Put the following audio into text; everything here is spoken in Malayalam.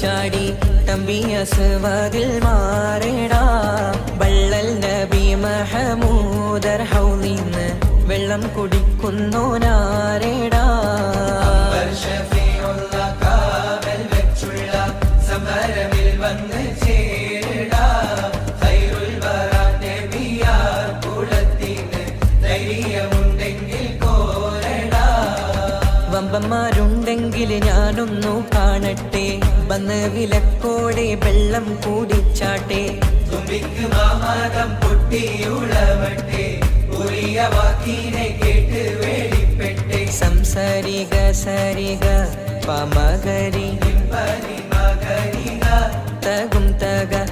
ചാടി നബി വെള്ളം കുടിക്കുന്നു നാരേടാ വമ്പന്മാരുണ്ടെങ്കിൽ ഞാനൊന്നു കാണട്ടെ. വന്ന് വിലക്കോടെ വെള്ളം കൂടിച്ചാട്ടെ തുമ്പിക്ക് മാമാകം പൊട്ടിയുളവട്ടെ ഉറിയ വാക്കിനെ കേട്ട് വേളിപ്പെട്ടെ. സംസരിക സരിക പമകരി തകും മകരി